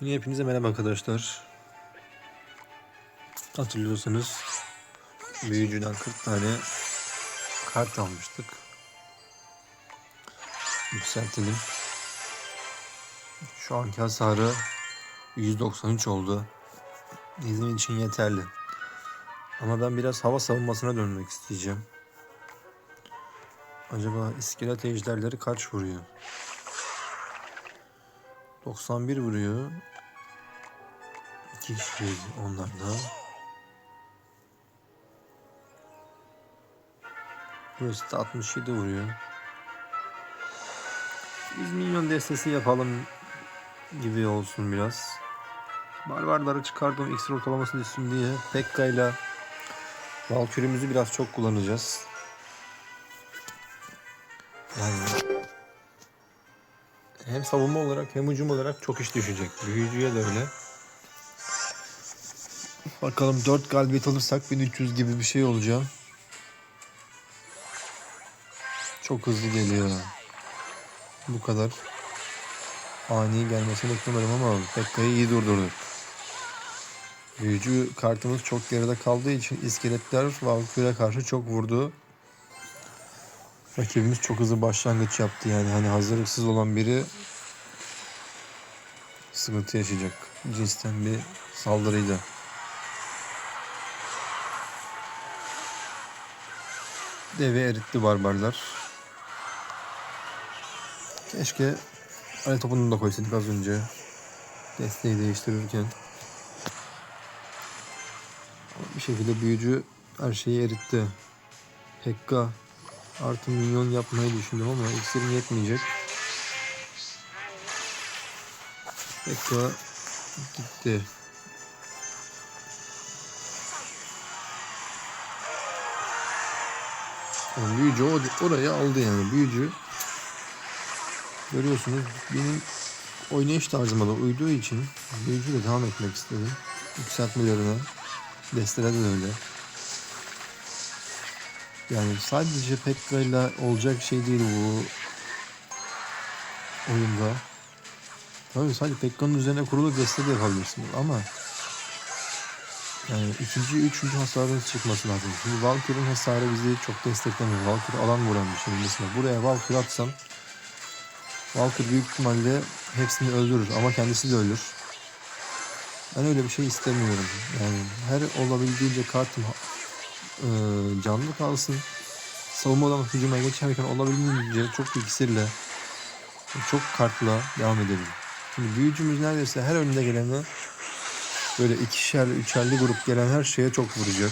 Yine hepinize merhaba arkadaşlar. Hatırlıyorsanız büyücüden 40 tane kart almıştık. Yükseltelim. Şu anki hasarı 193 oldu. Bizim için yeterli. Ama ben biraz hava savunmasına dönmek isteyeceğim. Acaba iskelet ejderleri kaç vuruyor? 91 vuruyor. 2 kişi onlar da. Burası da 67 vuruyor. Biz minyon destesi yapalım gibi olsun biraz. Barbarları çıkardım X ortalamasını düşsün diye. Pekka ile Valkürümüzü biraz çok kullanacağız. Yani savunma olarak hem hücum olarak çok iş düşecek. Büyücüye de öyle. Bakalım 4 galibiyet alırsak 1300 gibi bir şey olacağım. Çok hızlı geliyor. Bu kadar. Ani gelmesini beklemiyorum ama Pekka'yı iyi durdurduk. Büyücü kartımız çok geride kaldığı için iskeletler Valkyrie'ye karşı çok vurdu. Rakibimiz çok hızlı başlangıç yaptı yani hani hazırlıksız olan biri sıkıntı yaşayacak. Cinsten bir saldırıyla. Devi eritti barbarlar. Keşke Ali topunu da koysaydık az önce. Desteği değiştirirken. Bir şekilde büyücü her şeyi eritti. Pekka artı milyon yapmayı düşündüm ama iksirim yetmeyecek. Pekka gitti. Yani büyücü o- oraya aldı yani. Büyücü görüyorsunuz benim oynayış tarzıma da uyduğu için büyücüyle devam etmek istedim. Yükseltmelerine. Destere de öyle. Yani sadece Pekka ile olacak şey değil bu oyunda. Tabii sadece Pekka'nın üzerine kurulu deste de yapabilirsiniz ama yani ikinci, üçüncü hasarınız çıkması lazım. Şimdi Valkyrie'nin hasarı bizi çok desteklemiyor. Valkyrie alan vuran bir şey. Mesela buraya Valkyrie atsam Valkyrie büyük ihtimalle hepsini öldürür ama kendisi de ölür. Ben öyle bir şey istemiyorum. Yani her olabildiğince kartım e, canlı kalsın. Savunmadan hücuma geçerken olabildiğince çok iksirle çok kartla devam edelim. Şimdi büyücümüz neredeyse her önüne gelene böyle ikişer, üçerli grup gelen her şeye çok vuracak.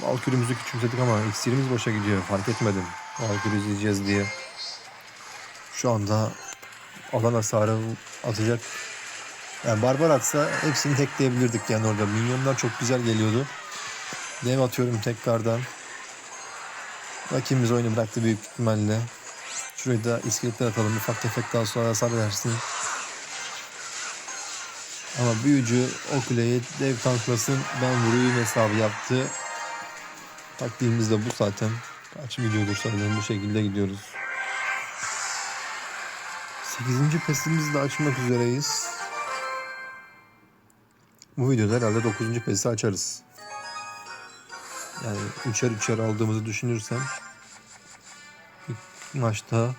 Valkürümüzü küçümsedik ama iksirimiz boşa gidiyor. Fark etmedim. Valkür izleyeceğiz diye. Şu anda alan hasarı atacak. Yani barbar atsa hepsini tekleyebilirdik yani orada. Minyonlar çok güzel geliyordu. Dev atıyorum tekrardan. Rakibimiz oyunu bıraktı büyük ihtimalle. Şurayı da iskeletler atalım. Ufak tefek daha sonra hasar. Ama büyücü o kuleyi dev tanklasın. Ben vuruyum hesabı yaptı. Taktiğimiz de bu zaten. Kaç videodur sanırım bu şekilde gidiyoruz. 8. pesimizi de açmak üzereyiz. Bu videoda herhalde 9. pesi açarız. Yani üçer üçer aldığımızı düşünürsem maçta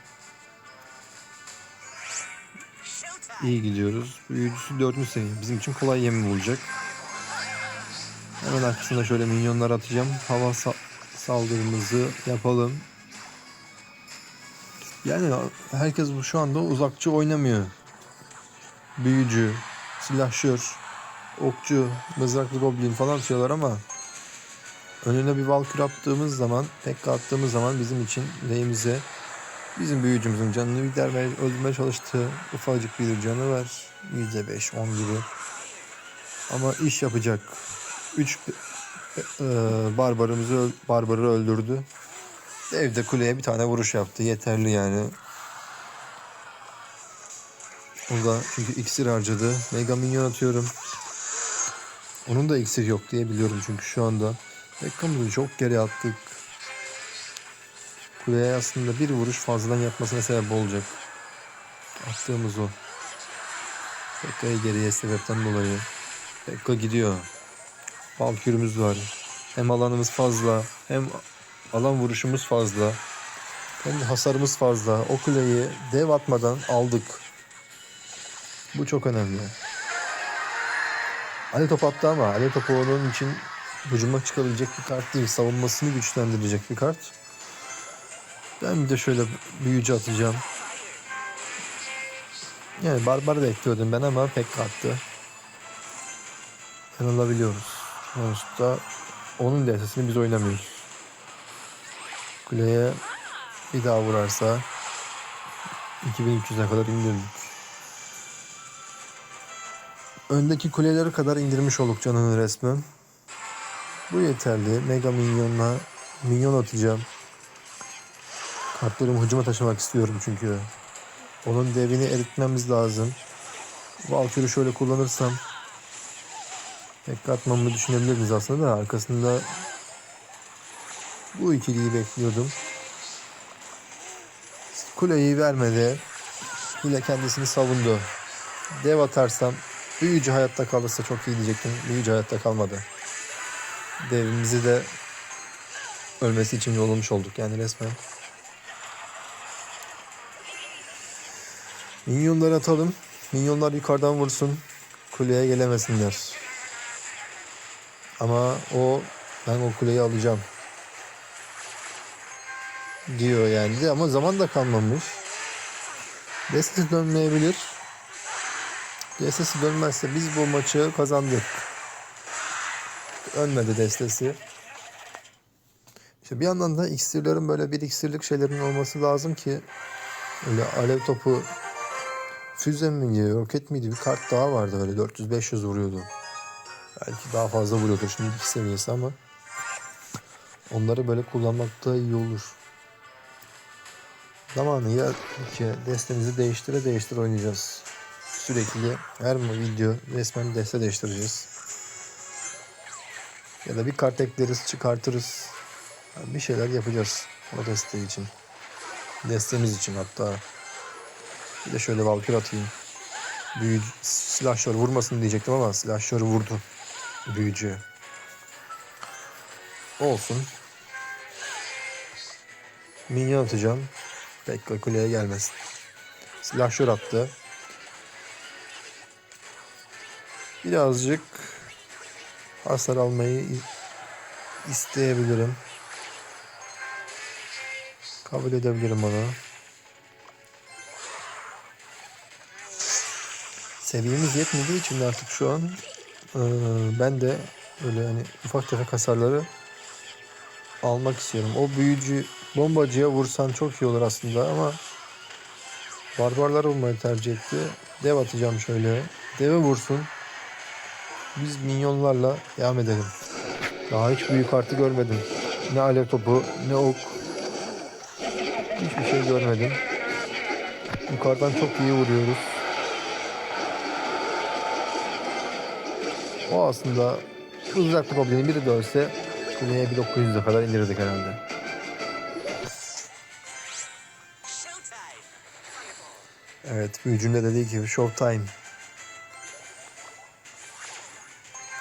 iyi gidiyoruz. Büyücüsü 4. seviye. Bizim için kolay yem olacak. Hemen arkasında şöyle minyonlar atacağım. Hava sa- saldırımızı yapalım. Yani herkes bu şu anda uzakçı oynamıyor. Büyücü, silahşör, okçu, mızraklı goblin falan atıyorlar ama önüne bir valkür attığımız zaman, tek attığımız zaman bizim için lehimize bizim büyücümüzün canını gidermeye, öldürmeye çalıştığı ufacık bir canı var. %5, 10 gibi. Ama iş yapacak. 3 barbarımızı öl- barbarı öldürdü. Evde kuleye bir tane vuruş yaptı. Yeterli yani. O da çünkü iksir harcadı. Mega minyon atıyorum. Onun da iksir yok diye biliyorum çünkü şu anda. Beckham'ı çok geri attık. Kuleye aslında bir vuruş fazladan yapmasına sebep olacak. Attığımız o. Pekka'yı geriye sebepten dolayı. Pekka gidiyor. Valkürümüz var. Hem alanımız fazla hem alan vuruşumuz fazla. Hem hasarımız fazla. O kuleyi dev atmadan aldık. Bu çok önemli. Ali top attı ama Ali topu onun için hücuma çıkabilecek bir kart değil. Savunmasını güçlendirecek bir kart. Ben de şöyle büyücü atacağım. Yani barbar da ekliyordum ben ama pek attı. Yanılabiliyoruz. Sonuçta onun DS'sini biz oynamıyoruz. Kuleye bir daha vurarsa 2300'e kadar indirdik. Öndeki kuleleri kadar indirmiş olduk canını resmen. Bu yeterli. Mega minyonla minyon atacağım. Kartlarımı hücuma taşımak istiyorum çünkü. Onun devini eritmemiz lazım. Valkyrie'yi şöyle kullanırsam pek atmamı düşünebilirdiniz aslında da arkasında bu ikiliyi bekliyordum. Kuleyi vermedi. Kule kendisini savundu. Dev atarsam büyücü hayatta kalırsa çok iyi diyecektim. Büyücü hayatta kalmadı. Devimizi de ölmesi için yollamış olduk yani resmen. Minyonları atalım. Minyonlar yukarıdan vursun. Kuleye gelemesinler. Ama o ben o kuleyi alacağım. Diyor yani ama zaman da kalmamış. Destesi dönmeyebilir. Destesi dönmezse biz bu maçı kazandık. Ölmedi destesi. İşte bir yandan da iksirlerin böyle bir iksirlik şeylerin olması lazım ki öyle alev topu füze miydi, roket miydi bir kart daha vardı öyle 400-500 vuruyordu. Belki daha fazla vuruyordur şimdi iki seviyesi ama onları böyle kullanmakta iyi olur. Zamanı ya ki destemizi değiştire değiştire oynayacağız. Sürekli her video resmen deste değiştireceğiz. Ya da bir kart ekleriz çıkartırız. Bir şeyler yapacağız o deste için. Destemiz için hatta. Bir de şöyle Valkyrie atayım. Büyücü, silahşör vurmasın diyecektim ama silahşör vurdu. Büyücü. Olsun. Minyon atacağım. Pekka kuleye gelmesin. Silahşör attı. Birazcık hasar almayı isteyebilirim. Kabul edebilirim onu. Seviyemiz yetmediği için de artık şu an e, ben de öyle hani ufak tefek hasarları almak istiyorum. O büyücü bombacıya vursan çok iyi olur aslında ama barbarlara vurmayı tercih etti. Dev atacağım şöyle. Deve vursun. Biz minyonlarla devam edelim. Daha hiç büyük kartı görmedim. Ne alev topu ne ok. Hiçbir şey görmedim. Yukarıdan çok iyi vuruyoruz. O aslında uzaklık problemi biri de ölse kuleye bir 900'e kadar indirirdik herhalde. Evet büyücünde dediği gibi showtime.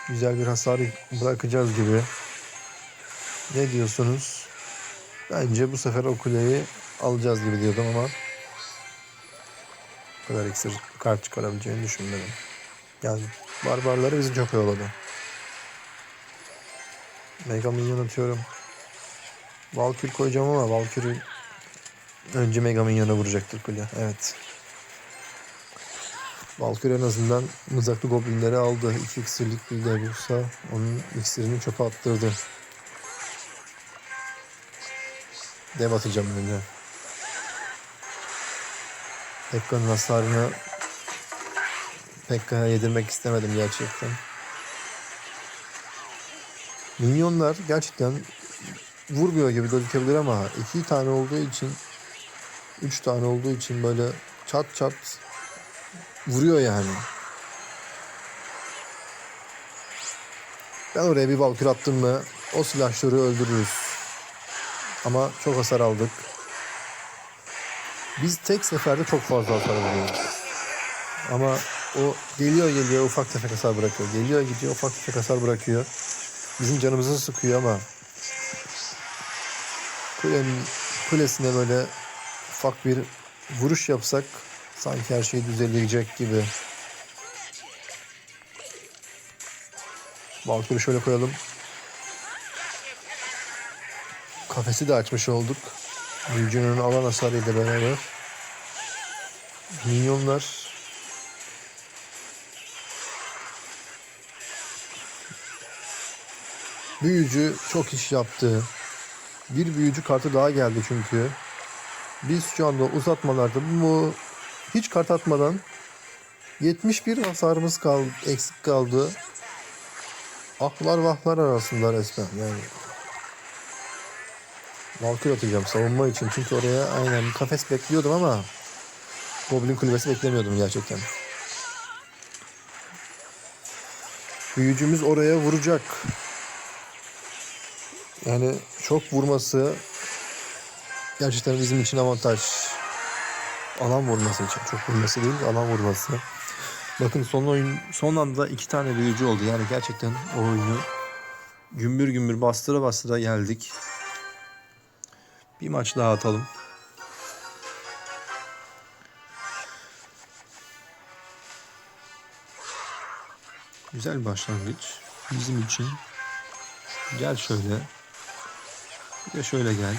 Güzel bir hasar bırakacağız gibi. Ne diyorsunuz? Bence bu sefer o kuleyi alacağız gibi diyordum ama bu kadar iksir kart çıkarabileceğini düşünmedim. Yani barbarları bizi çok yolladı. Mega Minyon atıyorum. Valkür koyacağım ama Valkür'ü önce Mega Minyon'a vuracaktır kule. Evet. Valkür en azından mızraklı goblinleri aldı. İki iksirlik bir de bulsa onun iksirini çöpe attırdı. Dev atacağım önce. Pekka'nın hasarını Pekka'ya yedirmek istemedim gerçekten. Minyonlar gerçekten vurmuyor gibi gözükebilir ama iki tane olduğu için üç tane olduğu için böyle çat çat vuruyor yani. Ben oraya bir valkür attım mı o silahşörü öldürürüz. Ama çok hasar aldık. Biz tek seferde çok fazla hasar vuruyoruz. Ama O geliyor geliyor ufak tefek hasar bırakıyor. Geliyor gidiyor ufak tefek hasar bırakıyor. Bizim canımızı sıkıyor ama kulenin, kulesine böyle ufak bir vuruş yapsak sanki her şey düzelecek gibi. Valkyrie'yi şöyle koyalım. Kafesi de açmış olduk. Büyücünün alan hasarıyla beraber. Minyonlar Büyücü çok iş yaptı. Bir büyücü kartı daha geldi çünkü. Biz şu anda uzatmalarda bu hiç kart atmadan 71 hasarımız kaldı, eksik kaldı. Ahlar vahlar arasında resmen yani. Valkyrie atacağım savunma için çünkü oraya aynen kafes bekliyordum ama Goblin kulübesi beklemiyordum gerçekten. Büyücümüz oraya vuracak. Yani çok vurması gerçekten bizim için avantaj. Alan vurması için. Çok vurması değil, alan vurması. Bakın son oyun son anda iki tane büyücü oldu. Yani gerçekten o oyunu gümbür gümbür bastıra bastıra geldik. Bir maç daha atalım. Güzel başlangıç. Bizim için. Gel şöyle. Bir de şöyle gel.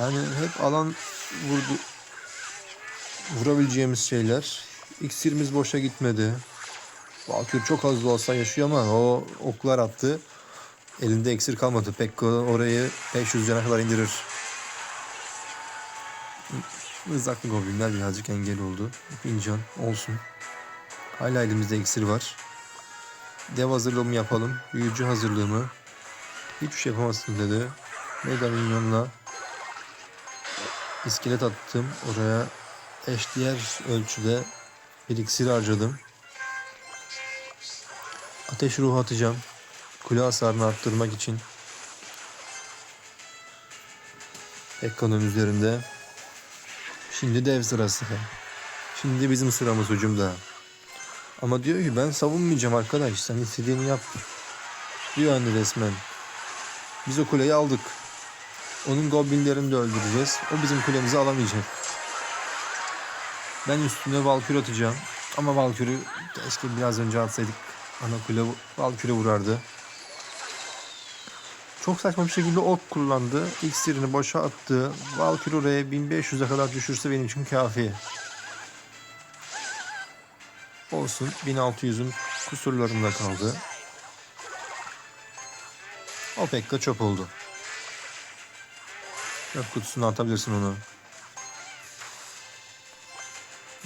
Yani hep alan vurdu. Vurabileceğimiz şeyler. İksirimiz boşa gitmedi. Valkyrie çok az da olsa yaşıyor ama o oklar attı. Elinde eksir kalmadı. Pekka orayı 500 cana kadar indirir. Mızraklı goblinler birazcık engel oldu. Fincan olsun. Hala elimizde iksir var. Dev hazırlığımı yapalım. Büyücü hazırlığımı. Hiçbir şey yapamazsın dedi. Mega minyonla iskelet attım. Oraya eşdeğer ölçüde bir iksir harcadım. Ateş ruhu atacağım. Kule hasarını arttırmak için. Ekkanın üzerinde. Şimdi dev sırası. Şimdi bizim sıramız hücumda. Ama diyor ki ben savunmayacağım arkadaş. Sen istediğini yap. Diyor hani resmen. Biz o kuleyi aldık. Onun goblinlerini de öldüreceğiz. O bizim kulemizi alamayacak. Ben üstüne Valkyrie atacağım. Ama Valkyrie keşke biraz önce atsaydık. Ana kule Valkyrie vurardı. Çok saçma bir şekilde ok kullandı. İksirini boşa attı. Valkyrie oraya 1500'e kadar düşürse benim için kafi. Olsun 1600'ün kusurlarında kaldı. O pek de çöp oldu. Çöp kutusuna atabilirsin onu.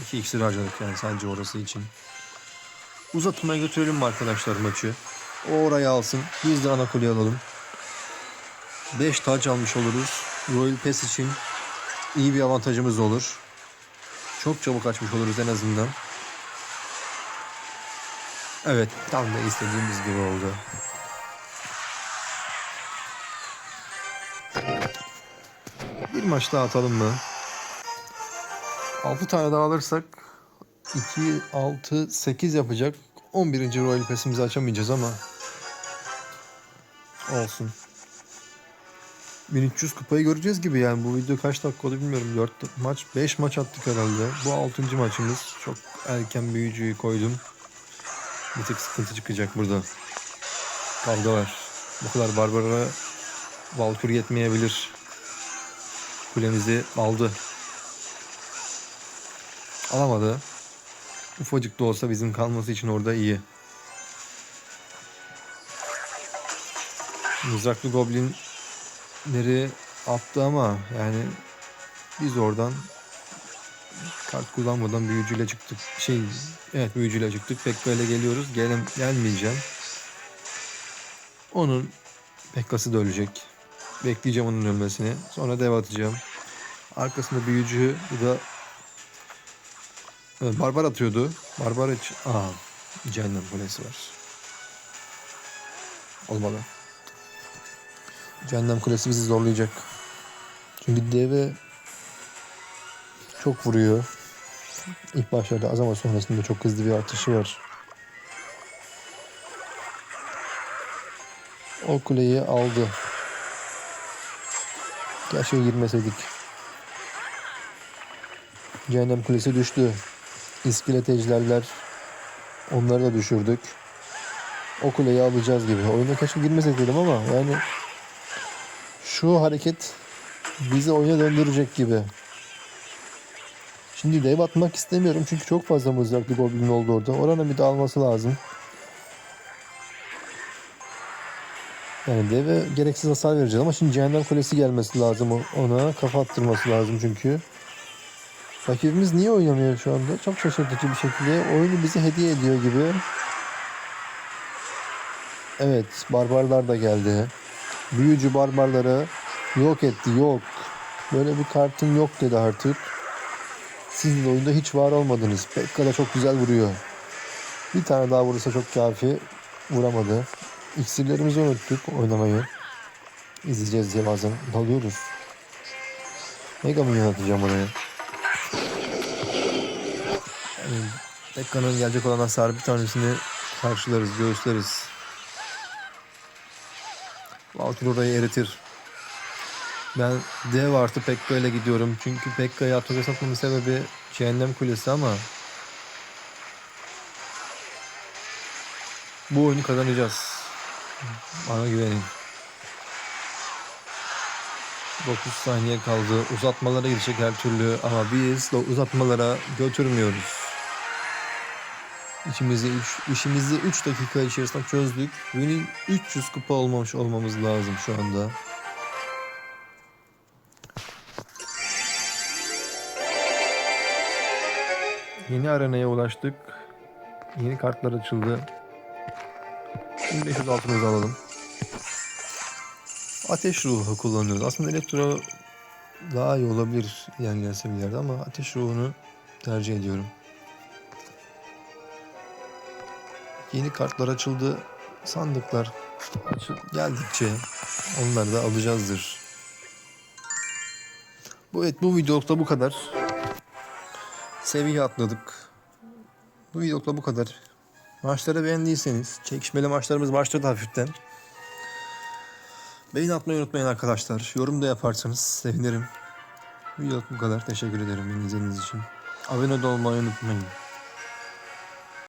İki iksir harcadık yani sadece orası için. Uzatmaya götürelim mi arkadaşlar maçı? O orayı alsın. Biz de ana kuleyi alalım. 5 taç almış oluruz. Royal Pass için iyi bir avantajımız olur. Çok çabuk açmış oluruz en azından. Evet, tam da istediğimiz gibi oldu. Maç daha atalım mı? 6 tane daha alırsak 2, 6, 8 yapacak. 11. Royal Pass'imizi açamayacağız ama olsun. 1300 kupayı göreceğiz gibi yani bu video kaç dakika oldu bilmiyorum 4 maç 5 maç attık herhalde bu 6. maçımız çok erken büyücüyü koydum bir tık sıkıntı çıkacak burada kavga var bu kadar Barbara Valkür yetmeyebilir kulemizi aldı alamadı ufacık da olsa bizim kalması için orada iyi Mızraklı Goblin leri attı ama yani biz oradan kart kullanmadan büyücüyle çıktık. Şey evet büyücüyle çıktık. Pek böyle geliyoruz. Gel, gelmeyeceğim. Onun Pekkası da ölecek. Bekleyeceğim onun ölmesini. Sonra dev atacağım. Arkasında büyücü bu da evet, barbar atıyordu. Barbar hiç... Aa, cehennem kulesi var. Olmadı. Cehennem Kulesi bizi zorlayacak. Çünkü deve çok vuruyor. İlk başlarda az ama sonrasında çok hızlı bir artışı var. O kuleyi aldı. Keşke girmeseydik. Cehennem kulesi düştü. İskelet ejderler. Onları da düşürdük. O kuleyi alacağız gibi. Oyuna keşke girmesek dedim ama yani şu hareket bizi oyuna döndürecek gibi. Şimdi dev atmak istemiyorum çünkü çok fazla mızraklı goblin oldu orada. Oranın bir de alması lazım. Yani deve gereksiz hasar vereceğiz ama şimdi cehennem kulesi gelmesi lazım ona. Kafa attırması lazım çünkü. Rakibimiz niye oynamıyor şu anda? Çok şaşırtıcı bir şekilde oyunu bize hediye ediyor gibi. Evet, barbarlar da geldi. Büyücü barbarları yok etti, yok. Böyle bir kartın yok dedi artık. Siz de oyunda hiç var olmadınız. Pekka da çok güzel vuruyor. Bir tane daha vurursa çok kafi. Vuramadı. İksirlerimizi unuttuk oynamayı. İzleyeceğiz diye bazen dalıyoruz. Mega Minyon atacağım oraya. Yani Pekka'nın gelecek olan hasar bir tanesini karşılarız, göğüsleriz. Valkyrie orayı eritir. Ben dev artı Pekka ile gidiyorum. Çünkü Pekka'yı Atog'a satmamın sebebi Cehennem Kulesi ama bu oyunu kazanacağız. Bana güvenin. 9 saniye kaldı. Uzatmalara girecek her türlü ama biz uzatmalara götürmüyoruz. İşimizi 3 işimizi 3 dakika içerisinde çözdük. Benim 300 kupa olmamış olmamız lazım şu anda. Yeni arenaya ulaştık. Yeni kartlar açıldı. 1500 altımızı alalım. Ateş ruhu kullanıyoruz. Aslında elektro daha iyi olabilir ilerleyen seviyelerde ama ateş ruhunu tercih ediyorum. Yeni kartlar açıldı. Sandıklar açıl geldikçe onları da alacağızdır. Bu evet bu videolukta bu kadar. Seviye atladık. Bu videolukta bu kadar. Maçları beğendiyseniz çekişmeli maçlarımız başladı hafiften. Beğeni atmayı unutmayın arkadaşlar. Yorum da yaparsanız sevinirim. Videoluk bu kadar. Teşekkür ederim beni izlediğiniz için. Abone olmayı unutmayın.